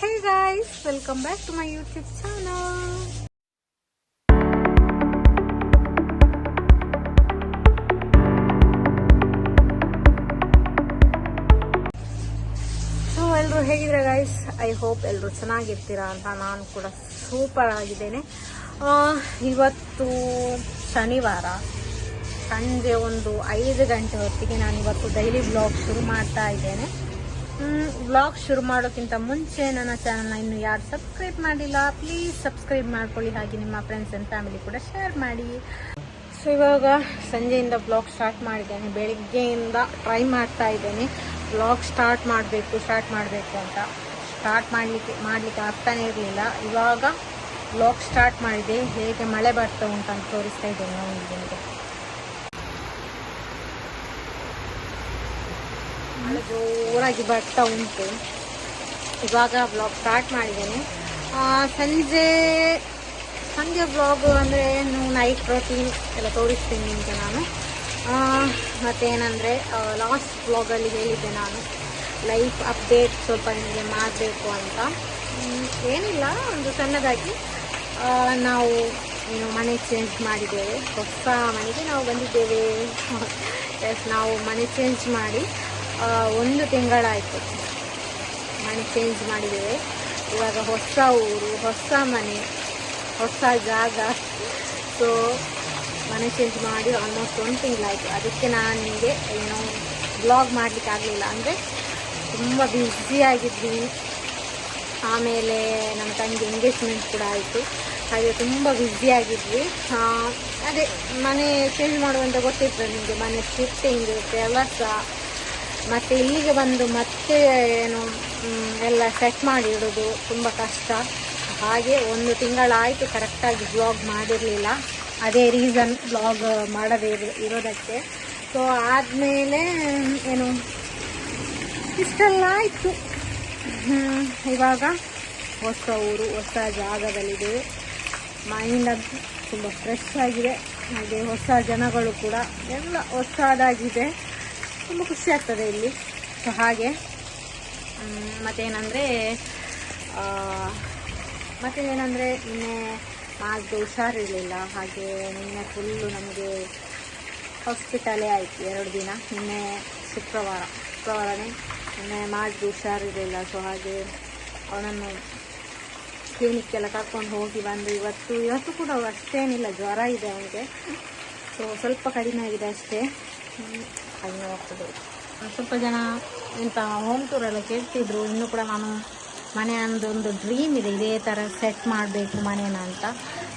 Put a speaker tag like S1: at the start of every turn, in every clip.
S1: Hey guys, welcome back to my YouTube channel. So ಎಲ್ಲರೂ ಹೇಗಿದ್ರೆ guys I hope ಎಲ್ಲರೂ ಚೆನ್ನಾಗಿರ್ತೀರಾ ಅಂತ ನಾನು ಕೂಡ ಸೂಪರ್ ಆಗಿದ್ದೇನೆ. ಇವತ್ತು ಶನಿವಾರ. ಸಂಜೆ ಒಂದು ಐದು ಗಂಟೆ ಹೊತ್ತಿಗೆ ನಾನು ಇವತ್ತು ಡೈಲಿ ಬ್ಲಾಗ್ ಶುರು ಮಾಡ್ತಾ ಇದ್ದೇನೆ. ಬ್ಲಾಗ್ ಶುರು ಮಾಡೋಕ್ಕಿಂತ ಮುಂಚೆ ನನ್ನ ಚಾನಲ್ನ ಇನ್ನು ಯಾರು ಸಬ್ಸ್ಕ್ರೈಬ್ ಮಾಡಿಲ್ಲ ಪ್ಲೀಸ್ ಸಬ್ಸ್ಕ್ರೈಬ್ ಮಾಡ್ಕೊಳ್ಳಿ. ಹಾಗೆ ನಿಮ್ಮ ಫ್ರೆಂಡ್ಸ್ ಆ್ಯಂಡ್ ಫ್ಯಾಮಿಲಿ ಕೂಡ ಶೇರ್ ಮಾಡಿ. ಸೊ ಇವಾಗ ಸಂಜೆಯಿಂದ ಬ್ಲಾಗ್ ಸ್ಟಾರ್ಟ್ ಮಾಡಿದ್ದೇನೆ. ಬೆಳಿಗ್ಗೆಯಿಂದ ಟ್ರೈ ಮಾಡ್ತಾ ಇದ್ದೇನೆ. ಬ್ಲಾಗ್ ಸ್ಟಾರ್ಟ್ ಮಾಡಬೇಕು ಸ್ಟಾರ್ಟ್ ಮಾಡಬೇಕು ಅಂತ. ಸ್ಟಾರ್ಟ್ ಮಾಡಲಿಕ್ಕೆ ಮಾಡಲಿಕ್ಕೆ ಆಗ್ತಾನೆ ಇರಲಿಲ್ಲ. ಇವಾಗ ಬ್ಲಾಗ್ ಸ್ಟಾರ್ಟ್ ಮಾಡಿದೆ. ಹೇಗೆ ಮಳೆ ಬರ್ತಾ ಅಂತ ತೋರಿಸ್ತಾ ಇದ್ದೇನೆ ನೋಡಿ ಜೋರಾಗಿ ಬರ್ತಾ ಉಂಟು. ಇವಾಗ ಬ್ಲಾಗ್ ಸ್ಟಾರ್ಟ್ ಮಾಡಿದ್ದೇನೆ. ಸಂಜೆ ಸಂಜೆ ಬ್ಲಾಗ್ ಅಂದರೆ ನೈಟ್ ಪ್ರೋಟೀನ್ ಎಲ್ಲ ತೋರಿಸ್ತೀನಿ ನಿಮಗೆ ನಾನು. ಮತ್ತೇನಂದರೆ ಲಾಸ್ಟ್ ಬ್ಲಾಗಲ್ಲಿ ಹೇಳಿದ್ದೆ ನಾನು. ಲೈಫ್ ಅಪ್ಡೇಟ್ ಸ್ವಲ್ಪ ನಿಮಗೆ ಮಾಡಬೇಕು ಅಂತ. ಏನಿಲ್ಲ, ಒಂದು ಸಣ್ಣದಾಗಿ. ನಾವು ಏನು ಮನೆ ಚೇಂಜ್ ಮಾಡಿದ್ದೇವೆ. ಹೊಸ ಮನೆಗೆ ನಾವು ಬಂದಿದ್ದೇವೆ. ಎಸ್ ನಾವು ಮನೆ ಚೇಂಜ್ ಮಾಡಿ ಒಂದು ತಿಂಗಳಾಯಿತು. ಮನೆ ಚೇಂಜ್ ಮಾಡಿದ್ದೇವೆ. ಇವಾಗ ಹೊಸ ಊರು, ಹೊಸ ಮನೆ, ಹೊಸ ಜಾಗ. ಸೊ ಮನೆ ಚೇಂಜ್ ಮಾಡಿ ಆಲ್ಮೋಸ್ಟ್ ಒಂದು ತಿಂಗಳಾಯಿತು. ಅದಕ್ಕೆ ನಾನು ನಿಮಗೆ ಏನು ಬ್ಲಾಗ್ ಮಾಡಲಿಕ್ಕೆ ಆಗಲಿಲ್ಲ. ಅಂದರೆ ತುಂಬ ಬ್ಯುಸಿಯಾಗಿದ್ವಿ ಆಮೇಲೆ ನಮ್ಮ ತಂಗಿ ಎಂಗೇಜ್ಮೆಂಟ್ ಕೂಡ ಆಯಿತು. ಹಾಗೆ ತುಂಬ ಬ್ಯುಸಿಯಾಗಿದ್ವಿ ಅದೇ ಮನೆ ಚೇಂಜ್ ಮಾಡುವಂತ ಗೊತ್ತಿತ್ತು ನಿಮಗೆ. ಮನೆ ಶಿಫ್ಟಿಂಗ್ ಕೆಲಸ ಮತ್ತು ಇಲ್ಲಿಗೆ ಬಂದು ಮತ್ತೆ ಏನು ಎಲ್ಲ ಸೆಟ್ ಮಾಡಿ ಇಡೋದು ತುಂಬ ಕಷ್ಟ. ಹಾಗೆ ಒಂದು ತಿಂಗಳಾಯಿತು ಕರೆಕ್ಟಾಗಿ ಬ್ಲಾಗ್ ಮಾಡಿರಲಿಲ್ಲ. ಅದೇ ರೀಸನ್ ಬ್ಲಾಗ್ ಮಾಡದೇ ಇರೋ, ಇರೋದಕ್ಕೆ. ಸೊ ಆದಮೇಲೆ, ಏನು, ಇಷ್ಟೆಲ್ಲ ಆಯಿತು. ಇವಾಗ ಹೊಸ ಊರು, ಹೊಸ ಜಾಗದಲ್ಲಿದೆ. ಮೈಂಡ್ ಅದು ತುಂಬ ಫ್ರೆಶ್ ಆಗಿದೆ. ಹಾಗೆ ಹೊಸ ಜನಗಳು ಕೂಡ ಎಲ್ಲ ಹೊಸದಾಗಿದೆ. ತುಂಬ ಖುಷಿ ಆಗ್ತದೆ ಇಲ್ಲಿ. ಸೊ, ಹಾಗೆ. ಮತ್ತೇನಂದರೆ ಮತ್ತೇನಂದರೆ ನಿನ್ನೆ ಮಾಸ್ಗೆ ಹುಷಾರಿರಲಿಲ್ಲ. ಹಾಗೆ ನಿನ್ನೆ ಫುಲ್ಲು ನಮಗೆ ಹಾಸ್ಪಿಟಲೇ ಆಯಿತು ಎರಡು ದಿನ. ನಿನ್ನೆ ಶುಕ್ರವಾರ, ಶುಕ್ರವಾರನೇ ನಿನ್ನೆ ಮಾಸ್ಗೆ ಹುಷಾರಿರಲಿಲ್ಲ. ಸೊ, ಹಾಗೆ ಅವನನ್ನು ಕ್ಲಿನಿಕ್ಕೆಲ್ಲ ಕರ್ಕೊಂಡು ಹೋಗಿ ಬಂದು ಇವತ್ತು ಇವತ್ತು ಕೂಡ ಅಷ್ಟೇನಿಲ್ಲ. ಜ್ವರ ಇದೆ ಅವನಿಗೆ. ಸೊ, ಸ್ವಲ್ಪ ಕಡಿಮೆ ಆಗಿದೆ ಅಷ್ಟೇ. ಹ್ಮ್, ಹೋಗ್ತದೆ ಸ್ವಲ್ಪ ಜನ ಇಂಥ ಹೋಮ್ ಟೂರ್ ಎಲ್ಲ ಕೇಳ್ತಿದ್ರು. ಇನ್ನೂ ಕೂಡ ನಾನು ಮನೆ ಅನ್ನೋದೊಂದು ಡ್ರೀಮ್ ಇದೆ. ಇದೇ ಥರ ಸೆಟ್ ಮಾಡಬೇಕು ಮನೇನ ಅಂತ.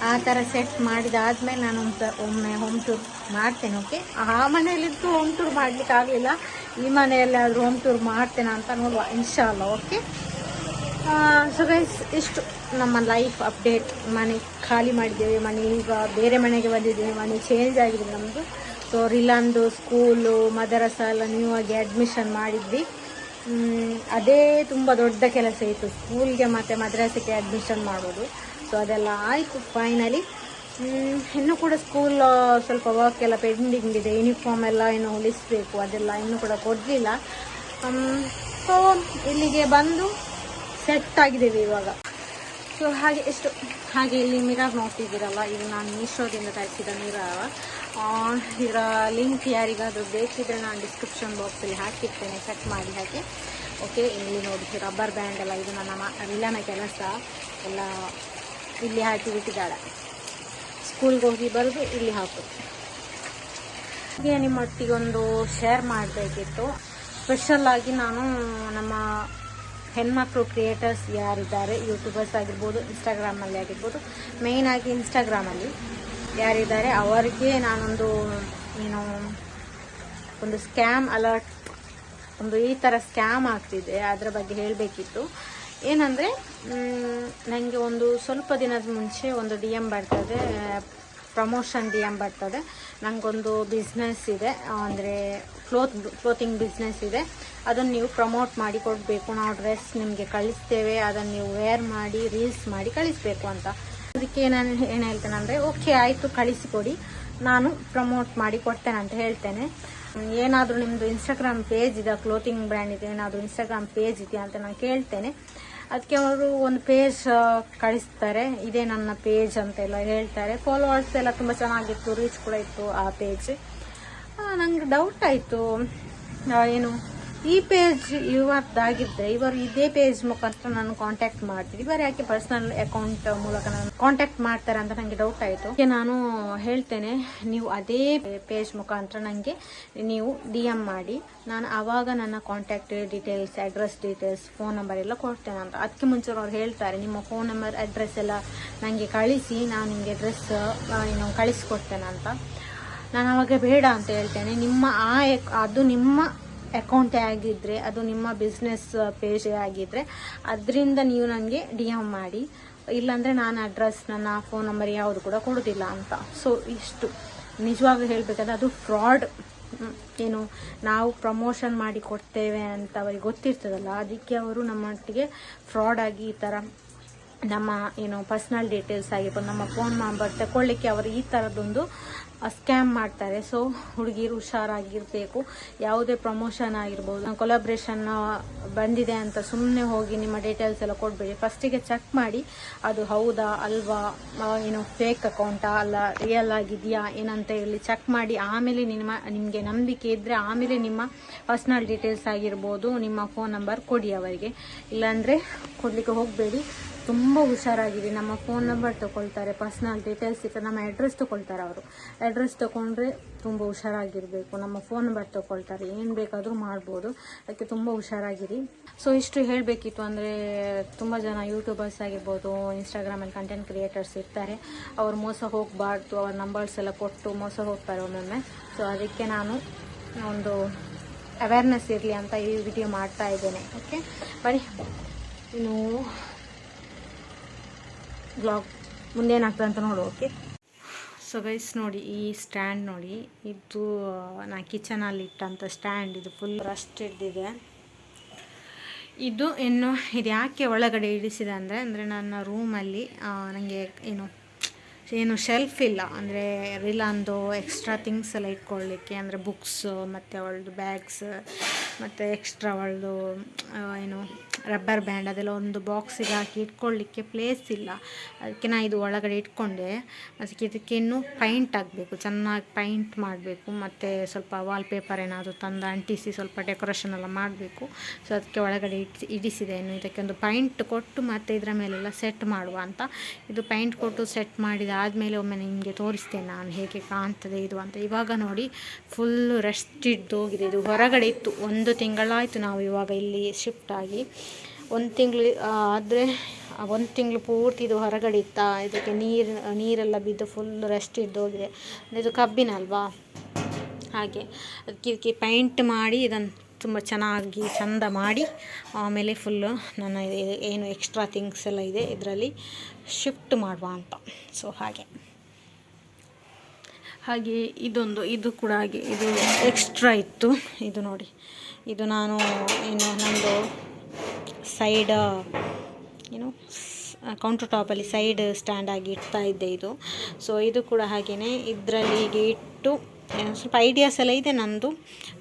S1: ಆ ಥರ ಸೆಟ್ ಮಾಡಿದಾದ್ಮೇಲೆ ನಾನು ಒಮ್ಮೆ ಹೋಮ್ ಟೂರ್ ಮಾಡ್ತೇನೆ ಓಕೆ ಆ ಮನೆಯಲ್ಲಿದ್ದು ಹೋಮ್ ಟೂರ್ ಮಾಡಲಿಕ್ಕೆ ಆಗಲಿಲ್ಲ. ಈ ಮನೆಯಲ್ಲಿ ಆದರೂ ಹೋಮ್ ಟೂರ್ ಮಾಡ್ತೇನೆ ಅಂತ ನೋಡುವ ಇನ್ಶಾಲ್ಲ ಓಕೆ ಸೊ ಗೈಸ್ ಇಷ್ಟು ನಮ್ಮ ಲೈಫ್ ಅಪ್ಡೇಟ್ ಮನೆ ಖಾಲಿ ಮಾಡಿದ್ದೇವೆ ಮನೆ ಈಗ ಬೇರೆ ಮನೆಗೆ ಬಂದಿದ್ದೇವೆ ಮನೆ ಚೇಂಜ್ ಆಗಿದೆ ನಮ್ಮದು ಸೊ ರಿಲಾಂದು ಸ್ಕೂಲು ಮದರಸ ಎಲ್ಲ ನ್ಯೂ ಆಗಿ ಅಡ್ಮಿಷನ್ ಮಾಡಿದ್ವಿ. ಅದೇ ತುಂಬ ದೊಡ್ಡ ಕೆಲಸ ಇತ್ತು. ಸ್ಕೂಲ್ಗೆ ಮತ್ತು ಮದ್ರಾಸಿಗೆ ಅಡ್ಮಿಷನ್ ಮಾಡೋದು ಸೊ ಅದೆಲ್ಲ ಆಯಿತು ಫೈನಲಿ ಇನ್ನೂ ಕೂಡ ಸ್ಕೂಲ್ ಸ್ವಲ್ಪ ವರ್ಕ್ ಎಲ್ಲ ಪೆಂಡಿಂಗ್ ಇದೆ. ಯೂನಿಫಾರ್ಮ್ ಎಲ್ಲ ಏನು ಹೊಲಿಸಬೇಕು ಅದೆಲ್ಲ ಇನ್ನೂ ಕೂಡ ಕೊಡಲಿಲ್ಲ. ಸೊ ಇಲ್ಲಿಗೆ ಬಂದು ಸೆಟ್ ಆಗಿದ್ದೇವೆ ಇವಾಗ. ಸೊ ಹಾಗೆ ಎಷ್ಟು? ಹಾಗೆ ಇಲ್ಲಿ ಮಿರರ್ ನೋಡ್ತಿದ್ದೀರಲ್ಲ ಇದು ನಾನು ಮೀಶೋದಿಂದ ತರಿಸಿದ ಮಿರರ್. ಇದರ ಲಿಂಕ್ ಯಾರಿಗಾದರೂ ಬೇಕಿದ್ರೆ ನಾನು ಡಿಸ್ಕ್ರಿಪ್ಷನ್ ಬಾಕ್ಸಲ್ಲಿ ಹಾಕಿರ್ತೇನೆ ಚೆಕ್ ಮಾಡಿ ಹಾಕಿ ಓಕೆ ಇಲ್ಲಿ ನೋಡಿ ರಬ್ಬರ್ ಬ್ಯಾಂಡ್ ಎಲ್ಲ, ಇದು ನನ್ನ ಇಲ್ಲನ ಕೆಲಸ. ಎಲ್ಲ ಇಲ್ಲಿ ಹಾಕಿ ಬಿಟ್ಟಿದ್ದಾಳೆ. ಸ್ಕೂಲ್ಗೆ ಹೋಗಿ ಬರೆದು, ಇಲ್ಲಿ ಹಾಕು. ಹಾಗೆ ನಿಮ್ಮೊಟ್ಟಿಗೆ ಒಂದು ಶೇರ್ ಮಾಡಬೇಕಿತ್ತು. ಸ್ಪೆಷಲ್ಲಾಗಿ ನಾನು ನಮ್ಮ ಹೆಣ್ಮಕ್ಳು ಕ್ರಿಯೇಟರ್ಸ್ ಯಾರಿದ್ದಾರೆ? ಯೂಟ್ಯೂಬರ್ಸ್ ಆಗಿರ್ಬೋದು ಇನ್ಸ್ಟಾಗ್ರಾಮಲ್ಲಿ ಆಗಿರ್ಬೋದು. ಮೇಯ್ನ್ ಆಗಿ ಇನ್ಸ್ಟಾಗ್ರಾಮಲ್ಲಿ ಯಾರಿದ್ದಾರೆ? ಅವರಿಗೆ ನಾನೊಂದು, ಏನು, ಒಂದು ಸ್ಕ್ಯಾಮ್ ಅಲರ್ಟ್ ಒಂದು ಈ ಥರ ಸ್ಕ್ಯಾಮ್ ಆಗ್ತಿದೆ. ಅದರ ಬಗ್ಗೆ ಹೇಳಬೇಕಿತ್ತು. ಏನಂದರೆ ನನಗೆ ಒಂದು ಸ್ವಲ್ಪ ದಿನದ ಮುಂಚೆ ಒಂದು ಡಿ ಎಂ ಬರ್ತದೆ. ಪ್ರಮೋಷನ್ ಡಿ ಬರ್ತದೆ. ನನಗೊಂದು ಬಿಸ್ನೆಸ್ ಇದೆ. ಅಂದರೆ ಕ್ಲೋತ್ ಕ್ಲೋತಿಂಗ್ ಬಿಸ್ನೆಸ್ ಇದೆ. ಅದನ್ನು ನೀವು ಪ್ರಮೋಟ್ ಮಾಡಿ ಕೊಡಬೇಕು. ನಾವು ಡ್ರೆಸ್ ನಿಮಗೆ ಕಳಿಸ್ತೇವೆ. ಅದನ್ನು ನೀವು ವೇರ್ ಮಾಡಿ ರೀಲ್ಸ್ ಮಾಡಿ ಕಳಿಸ್ಬೇಕು ಅಂತ. ಅದಕ್ಕೆ ನಾನು ಏನು ಹೇಳ್ತೇನೆ ಅಂದರೆ ಓಕೆ ಆಯಿತು, ಕಳಿಸಿಕೊಡಿ. ನಾನು ಪ್ರಮೋಟ್ ಮಾಡಿ ಕೊಡ್ತೇನೆ ಅಂತ ಹೇಳ್ತೇನೆ. ಏನಾದರೂ ನಿಮ್ಮದು ಇನ್ಸ್ಟಾಗ್ರಾಮ್ ಪೇಜ್ ಇದೆ ಕ್ಲೋತಿಂಗ್ ಬ್ರ್ಯಾಂಡ್ ಇದೆ. ಏನಾದರೂ ಇನ್ಸ್ಟಾಗ್ರಾಮ್ ಪೇಜ್ ಇದೆಯಾ ಅಂತ ನಾನು ಕೇಳ್ತೇನೆ. ಅದಕ್ಕೆ ಅವರು ಒಂದು ಪೇಜ್ ಕಳಿಸ್ತಾರೆ. ಇದೇ ನನ್ನ ಪೇಜ್ ಅಂತೆಲ್ಲ ಹೇಳ್ತಾರೆ. ಫಾಲೋವರ್ಸ್ ಎಲ್ಲ ತುಂಬ ಚೆನ್ನಾಗಿತ್ತು. ರೀಚ್ ಕೂಡ ಇತ್ತು ಆ ಪೇಜ್ ನಂಗೆ ಡೌಟ್ ಆಯಿತು. ಏನು? ಈ ಪೇಜ್ ಇವತ್ತಾಗಿದ್ರೆ ಇವರು ಇದೇ ಪೇಜ್ ಮುಖಾಂತರ ನಾನು ಕಾಂಟ್ಯಾಕ್ಟ್ ಮಾಡ್ತೀನಿ. ಇವರು ಯಾಕೆ ಪರ್ಸನಲ್ ಅಕೌಂಟ್ ಮೂಲಕ ನಾನು ಕಾಂಟ್ಯಾಕ್ಟ್ ಮಾಡ್ತಾರೆ ಅಂತ ನನಗೆ ಡೌಟ್ ಆಯಿತು. ನಾನು ಹೇಳ್ತೇನೆ, ನೀವು ಅದೇ ಪೇಜ್ ಮುಖಾಂತರ ನನಗೆ ನೀವು ಡಿ ಮಾಡಿ. ನಾನು ಆವಾಗ ನನ್ನ contact details address details phone number ಎಲ್ಲ ಕೊಡ್ತೇನೆ ಅಂತ. ಅದಕ್ಕೆ ಮುಂಚೆ ಅವ್ರು ಹೇಳ್ತಾರೆ, ನಿಮ್ಮ ಫೋನ್ ನಂಬರ್ ಅಡ್ರೆಸ್ ಎಲ್ಲ ನನಗೆ ಕಳಿಸಿ, ನಾನು ನಿಮಗೆ ಅಡ್ರೆಸ್ ಏನು ಕಳಿಸ್ಕೊಡ್ತೇನೆ ಅಂತ. ನಾನು ಅವಾಗ ಬೇಡ ಅಂತ ಹೇಳ್ತೇನೆ. ನಿಮ್ಮ ಆ ಅದು ನಿಮ್ಮ ಅಕೌಂಟೇ ಆಗಿದ್ದರೆ ಅದು ನಿಮ್ಮ ಬಿಸ್ನೆಸ್ ಪೇಜೇ ಆಗಿದ್ದರೆ ಅದರಿಂದ ನೀವು ನನಗೆ ಡಿ ಎಂ ಮಾಡಿ. ಇಲ್ಲಾಂದರೆ ನಾನು ಅಡ್ರೆಸ್ ನನ್ನ ಫೋನ್ ನಂಬರ್ ಯಾವುದು ಕೂಡ ಕೊಡೋದಿಲ್ಲ ಅಂತ. ಸೊ ಇಷ್ಟು. ನಿಜವಾಗ್ಲೂ ಹೇಳಬೇಕಾದ್ರೆ ಅದು ಫ್ರಾಡ್ ಏನು, ನಾವು ಪ್ರಮೋಷನ್ ಮಾಡಿ ಕೊಡ್ತೇವೆ ಅಂತ ಅವರಿಗೆ ಗೊತ್ತಿರ್ತದಲ್ಲ, ಅದಕ್ಕೆ ಅವರು ನಮ್ಮೊಟ್ಟಿಗೆ ಫ್ರಾಡ್ ಆಗಿ ಈ ಥರ ನಮ್ಮ, ಏನು ಪರ್ಸ್ನಲ್ ಡೀಟೇಲ್ಸ್ ಆಗಿರ್ಬೋದು, ನಮ್ಮ ಫೋನ್ ನಂಬರ್ ತಗೊಳ್ಳಿಕ್ಕೆ ಅವರು ಈ ಥರದೊಂದು ಸ್ಕ್ಯಾಮ್ ಮಾಡ್ತಾರೆ. ಸೊ ಹುಡುಗಿರು ಹುಷಾರಾಗಿರಬೇಕು. ಯಾವುದೇ ಪ್ರಮೋಷನ್ ಆಗಿರ್ಬೋದು ಕೊಲಾಬ್ರೇಷನ್ ಬಂದಿದೆ ಅಂತ ಸುಮ್ಮನೆ ಹೋಗಿ ನಿಮ್ಮ ಡೀಟೇಲ್ಸ್ ಎಲ್ಲ ಕೊಡಬೇಡಿ. ಫಸ್ಟಿಗೆ ಚೆಕ್ ಮಾಡಿ, ಅದು ಹೌದಾ, ಅಲ್ವಾ ಏನು ಫೇಕ್ ಅಕೌಂಟಾ ಅಲ್ಲ ರಿಯಲ್ ಆಗಿದೆಯಾ, ಏನಂತ ಹೇಳಿ ಚೆಕ್ ಮಾಡಿ. ಆಮೇಲೆ ನಿಮ್ಮ, ನಿಮಗೆ ನಂಬಿಕೆ ಇದ್ದರೆ ಆಮೇಲೆ ನಿಮ್ಮ ಪರ್ಸ್ನಲ್ ಡೀಟೇಲ್ಸ್ ಆಗಿರ್ಬೋದು, ನಿಮ್ಮ ಫೋನ್ ನಂಬರ್ ಕೊಡಿ ಅವರಿಗೆ. ಇಲ್ಲಾಂದರೆ ಕೊಡಲಿಕ್ಕೆ ಹೋಗಬೇಡಿ. ತುಂಬ ಹುಷಾರಾಗಿದೆ ನಮ್ಮ ಫೋನ್ ನಂಬರ್ ತಗೊಳ್ತಾರೆ ಪರ್ಸ್ನಲ್ ಡೀಟೇಲ್ಸ್ ಇತ್ತು ನಮ್ಮ ಅಡ್ರೆಸ್ ತಗೊಳ್ತಾರೆ ಅವರು. ಅಡ್ರೆಸ್ ತಗೊಂಡ್ರೆ ತುಂಬ ಹುಷಾರಾಗಿರಬೇಕು. ನಮ್ಮ ಫೋನ್ ನಂಬರ್ ತಗೊಳ್ತಾರೆ ಏನು ಬೇಕಾದರೂ ಮಾಡ್ಬೋದು. ಅದಕ್ಕೆ ತುಂಬ ಹುಷಾರಾಗಿರಿ. ಸೊ ಇಷ್ಟು ಹೇಳಬೇಕಿತ್ತು. ಅಂದರೆ ತುಂಬ ಜನ ಯೂಟ್ಯೂಬರ್ಸ್ ಆಗಿರ್ಬೋದು ಇನ್ಸ್ಟಾಗ್ರಾಮಲ್ಲಿ ಕಂಟೆಂಟ್ ಕ್ರಿಯೇಟರ್ಸ್ ಇರ್ತಾರೆ. ಅವ್ರು ಮೋಸ ಹೋಗಬಾರ್ದು. ಅವ್ರ ನಂಬರ್ಸ್ ಎಲ್ಲ ಕೊಟ್ಟು ಮೋಸ ಹೋಗ್ತಾರೆ ಒಮ್ಮೊಮ್ಮೆ. ಸೊ ಅದಕ್ಕೆ ನಾನು ಒಂದು ಅವೇರ್ನೆಸ್ ಇರಲಿ ಅಂತ ಈ ವಿಡಿಯೋ ಮಾಡ್ತಾ ಇದ್ದೇನೆ. ಓಕೆ ಬನ್ನಿ. ಇನ್ನು ಬ್ಲಾಗ್ ಮುಂದೇನಾಗ್ತದೆ ಅಂತ ನೋಡು ಓಕೆ ಸೊ ಗೈಸ್ ನೋಡಿ, ಈ ಸ್ಟ್ಯಾಂಡ್ ನೋಡಿ, ಇದು ನಾ ಕಿಚನಲ್ಲಿ ಇಟ್ಟಂಥ ಸ್ಟ್ಯಾಂಡ್ ಇದು ಫುಲ್ ರಸ್ಟ್ ಇದ್ದಿದೆ. ಇದು ಇನ್ನು, ಇದು ಯಾಕೆ ಒಳಗಡೆ ಇಳಿಸಿದೆ ಅಂದರೆ ಅಂದರೆ ನನ್ನ ರೂಮಲ್ಲಿ ನನಗೆ ಏನು ಏನು ಶೆಲ್ಫ್ ಇಲ್ಲ. ಅಂದರೆ ರಿಲಾಂದು ಎಕ್ಸ್ಟ್ರಾ ಥಿಂಗ್ಸ್ ಎಲ್ಲ ಇಟ್ಕೊಳ್ಳಿಕ್ಕೆ ಅಂದರೆ ಬುಕ್ಸು ಮತ್ತು ಅವಳದು ಬ್ಯಾಗ್ಸ್ ಮತ್ತು ಎಕ್ಸ್ಟ್ರಾ ಅವಳದು ಏನು ರಬ್ಬರ್ ಬ್ಯಾಂಡ್ ಅದೆಲ್ಲ ಒಂದು ಬಾಕ್ಸಿಗೆ ಹಾಕಿ ಇಟ್ಕೊಳ್ಳಿಕ್ಕೆ ಪ್ಲೇಸ್ ಇಲ್ಲ. ಅದಕ್ಕೆ ನಾನು ಇದು ಒಳಗಡೆ ಇಟ್ಕೊಂಡೆ. ಅದಕ್ಕೆ ಇದಕ್ಕೆ ಇನ್ನೂ ಪೈಂಟ್ ಆಗಬೇಕು ಚೆನ್ನಾಗಿ ಪೈಂಟ್ ಮಾಡಬೇಕು, ಮತ್ತು ಸ್ವಲ್ಪ ವಾಲ್ಪೇಪರ್ ಏನಾದರೂ ತಂದು ಅಂಟಿಸಿ ಸ್ವಲ್ಪ ಡೆಕೋರೇಷನ್ ಎಲ್ಲ ಮಾಡಬೇಕು. ಸೊ ಅದಕ್ಕೆ ಒಳಗಡೆ ಇಡಿಸಿದೆ. ಇನ್ನು ಇದಕ್ಕೆ ಒಂದು ಪೈಂಟ್ ಕೊಟ್ಟು ಮತ್ತು ಇದರ ಮೇಲೆಲ್ಲ ಸೆಟ್ ಮಾಡುವ ಅಂತ. ಇದು ಪೈಂಟ್ ಕೊಟ್ಟು ಸೆಟ್ ಮಾಡಿದ ಆದಮೇಲೆ ಒಮ್ಮೆ ನಿಮಗೆ ತೋರಿಸ್ತೇನೆ ನಾನು ಹೇಗೆ ಕಾಣ್ತದೆ ಇದು ಅಂತ. ಇವಾಗ ನೋಡಿ ಫುಲ್ಲು ರೆಸ್ಟ್ ಇದ್ದೋಗಿದೆ ಇದು ಹೊರಗಡೆ ಇತ್ತು. ಒಂದು ತಿಂಗಳಾಯಿತು ನಾವು ಇವಾಗ ಇಲ್ಲಿ ಶಿಫ್ಟ್ ಆಗಿ. ಒಂದು ತಿಂಗಳು ಆದರೆ ಒಂದು ತಿಂಗಳು ಪೂರ್ತಿ ಇದು ಹೊರಗಡೆ ಇತ್ತಾ. ಇದಕ್ಕೆ ನೀರು, ನೀರೆಲ್ಲ ಬಿದ್ದು ಫುಲ್ ರೆಸ್ಟ್ ಇದ್ದೋಗಿದೆ ಇದು ಕಬ್ಬಿನ ಅಲ್ವಾ? ಹಾಗೆ. ಅದಕ್ಕೆ ಪೈಂಟ್ ಮಾಡಿ ಇದನ್ನು ತುಂಬ ಚೆನ್ನಾಗಿ ಚಂದ ಮಾಡಿ ಆಮೇಲೆ ಫುಲ್ಲು ನನ್ನ ಏನು ಎಕ್ಸ್ಟ್ರಾ ಥಿಂಗ್ಸ್ ಎಲ್ಲ ಇದೆ ಇದರಲ್ಲಿ ಶಿಫ್ಟ್ ಮಾಡುವ ಅಂತ. ಸೊ ಹಾಗೆ. ಹಾಗೆ ಇದೊಂದು, ಇದು ಕೂಡ ಹಾಗೆ. ಇದು ಎಕ್ಸ್ಟ್ರಾ ಇತ್ತು. ಇದು ನೋಡಿ. ಇದು ನಾನು ಏನು ನಂದು ಸೈಡ್, ಏನು ಕೌಂಟರ್ ಟಾಪಲ್ಲಿ ಸೈಡ್ ಸ್ಟ್ಯಾಂಡಾಗಿ ಇಡ್ತಾ ಇದ್ದೆ ಇದು. ಸೊ ಇದು ಕೂಡ ಹಾಗೆಯೇ ಇದರಲ್ಲಿ ಹೀಗೆ ಇಟ್ಟು ಸ್ವಲ್ಪ ಐಡಿಯಾಸ್ ಎಲ್ಲ ಇದೆ ನಂದು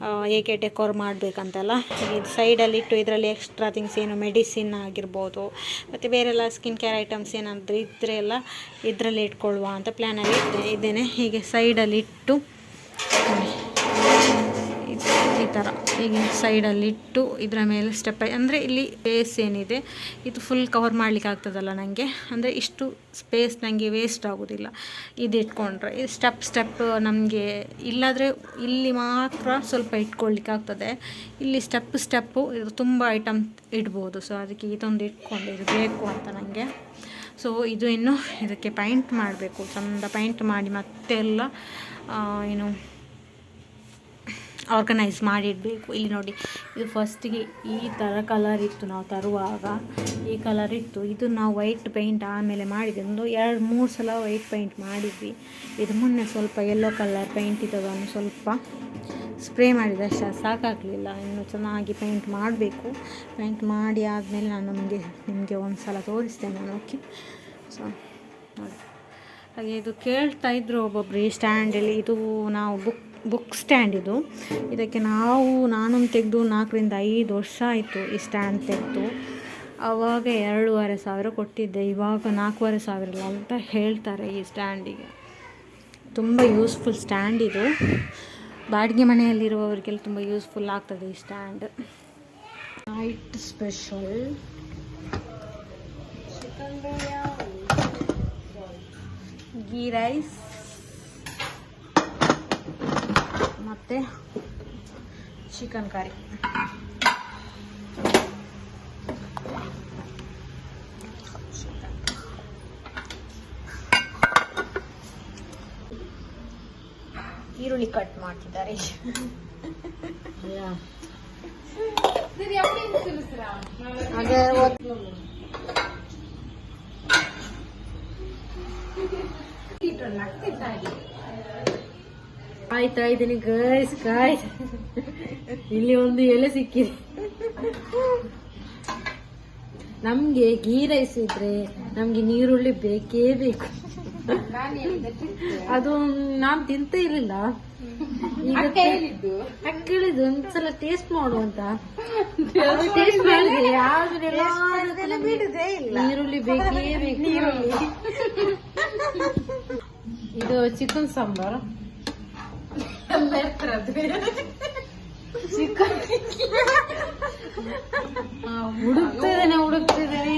S1: ಆ, ಹೇಗೆ ಡೆಕೋರ್ ಮಾಡಬೇಕಂತೆಲ್ಲ ಇದು ಸೈಡಲ್ಲಿ ಇಟ್ಟು ಇದರಲ್ಲಿ ಎಕ್ಸ್ಟ್ರಾ ಥಿಂಗ್ಸ್ ಏನು ಮೆಡಿಸಿನ್ ಆಗಿರ್ಬೋದು ಮತ್ತು ಬೇರೆಲ್ಲ ಸ್ಕಿನ್ ಕೇರ್ ಐಟಮ್ಸ್ ಏನಾದರೂ ಇದ್ದರೆ ಎಲ್ಲ ಇದರಲ್ಲಿ ಇಟ್ಕೊಳ್ಳುವ ಅಂತ ಪ್ಲ್ಯಾನಲ್ಲಿ ಇದ್ದೆ ಇದ್ದೇನೆ ಹೀಗೆ ಸೈಡಲ್ಲಿ ಇಟ್ಟು ನೋಡಿ. ಇದು ಈ ಥರ ಹೀಗೆ ಸೈಡಲ್ಲಿಟ್ಟು ಇದರ ಮೇಲೆ ಸ್ಟೆಪ್ ಅಂದರೆ ಇಲ್ಲಿ ಸ್ಪೇಸ್ ಏನಿದೆ, ಇದು ಫುಲ್ ಕವರ್ ಮಾಡಲಿಕ್ಕೆ ಆಗ್ತದಲ್ಲ ನನಗೆ ಅಂದರೆ ಇಷ್ಟು ಸ್ಪೇಸ್ ನನಗೆ ವೇಸ್ಟ್ ಆಗೋದಿಲ್ಲ. ಇದು ಇಟ್ಕೊಂಡ್ರೆ. ಇದು ಸ್ಟೆಪ್ ಸ್ಟೆಪ್ ನಮಗೆ ಇಲ್ಲಾದರೆ ಇಲ್ಲಿ ಮಾತ್ರ ಸ್ವಲ್ಪ ಇಟ್ಕೊಳ್ಳಿಕ್ಕೆ ಆಗ್ತದೆ. ಇಲ್ಲಿ ಸ್ಟೆಪ್ ಸ್ಟೆಪ್ಪು ಇದು ತುಂಬ ಐಟಮ್ ಇಡ್ಬೋದು. ಸೊ ಅದಕ್ಕೆ ಇದೊಂದು ಇಟ್ಕೊಂಡು ಇದು ಬೇಕು ಅಂತ ನನಗೆ ಸೊ ಇದು ಇನ್ನು ಇದಕ್ಕೆ ಪೈಂಟ್ ಮಾಡಬೇಕು. ಚಂದ ಪೈಂಟ್ ಮಾಡಿ ಮತ್ತೆಲ್ಲ ಏನು ಆರ್ಗನೈಸ್ ಮಾಡಿಡಬೇಕು. ಇಲ್ಲಿ ನೋಡಿ, ಇದು ಫಸ್ಟಿಗೆ ಈ ಥರ ಕಲರ್ ಇತ್ತು ನಾವು ತರುವಾಗ. ಈ ಕಲರ್ ಇತ್ತು. ಇದು ನಾವು ವೈಟ್ ಪೇಂಟ್ ಆಮೇಲೆ ಮಾಡಿದ್ವಿ. ಒಂದು ಎರಡು, ಮೂರು ಸಲ ವೈಟ್ ಪೇಂಟ್ ಮಾಡಿದ್ವಿ. ಇದು ಮೊನ್ನೆ ಸ್ವಲ್ಪ ಯೆಲ್ಲೋ ಕಲರ್ ಪೇಂಟ್ ಇದ್ದದನ್ನು ಸ್ವಲ್ಪ ಸ್ಪ್ರೇ ಮಾಡಿದ. ಅಷ್ಟೇ, ಸಾಕಾಗಲಿಲ್ಲ. ಇನ್ನು ಚೆನ್ನಾಗಿ ಪೇಂಟ್ ಮಾಡಬೇಕು. ಪೇಂಟ್ ಮಾಡಿ ಆದಮೇಲೆ ನಾನು ನಮಗೆ, ನಿಮಗೆ ಒಂದು ಸಲ ತೋರಿಸ್ತೇನೆ. ನಾನು ಓಕೆ ಸೊ ಹಾಗೆ ಇದು ಕೇಳ್ತಾ ಇದ್ರು ಒಬ್ಬೊಬ್ರು ಈ ಸ್ಟ್ಯಾಂಡಲ್ಲಿ ಇದು ನಾವು ಬುಕ್ ಬುಕ್ ಸ್ಟ್ಯಾಂಡ್ ಇದು. ಇದಕ್ಕೆ ನಾವು ನಾನು ತೆಗೆದು ನಾಲ್ಕರಿಂದ ಐದು ವರ್ಷ ಆಯಿತು ಈ ಸ್ಟ್ಯಾಂಡ್ ತೆಗೆದು.
S2: ಆವಾಗ ಎರಡೂವರೆ ಸಾವಿರ ಕೊಟ್ಟಿದ್ದೆ. ಇವಾಗ ನಾಲ್ಕೂವರೆ ಸಾವಿರ ಅಂತ ಹೇಳ್ತಾರೆ ಈ ಸ್ಟ್ಯಾಂಡಿಗೆ ತುಂಬ ಯೂಸ್ಫುಲ್ ಸ್ಟ್ಯಾಂಡ್ ಇದು. ಬಾಡಿಗೆ ಮನೆಯಲ್ಲಿರುವವರಿಗೆಲ್ಲ ತುಂಬ ಯೂಸ್ಫುಲ್ ಆಗ್ತದೆ ಈ stand night special ghee rice. ಮತ್ತು ಚಿಕನ್ ಕರಿ ಈರುಳ್ಳಿ ಕಟ್ ಮಾಡ್ತಿದ್ದಾರೆ. ಅದೇ ಒತ್- ಆಯ್ತಾ ಇದ್ದೀನಿ ಗೈಸ್ ಗಾಯ್ಸ್ ಇಲ್ಲಿ ಒಂದು ಎಲೆ ಸಿಕ್ಕಿದೆ. ನಮ್ಗೆ ಗೀ ರೈಸ್ ಇದ್ರೆ ನಮ್ಗೆ ನೀರುಳ್ಳಿ ಬೇಕೇ ಬೇಕು. ಅದು ನಾನ್ ತಿಂತ ಇರ್ಲಿಲ್ಲ. ಈಗ ಹೇಳಿದ್ದು. ಒಂದ್ಸಲ ಟೇಸ್ಟ್ ಮಾಡುವಂತ ಟೇಸ್ಟ್ ಮಾಡಿದೆ ನೀರುಳ್ಳಿ ಬೇಕೇ ಬೇಕು. ನೀರುಳ್ಳಿ. ಇದು ಚಿಕನ್ ಸಾಂಬಾರ್. ಚಿಕನ್ ಹುಡುಕ್ತಿದ್ದೇನೆ ಹುಡುಕ್ತಿದ್ದೇನೆ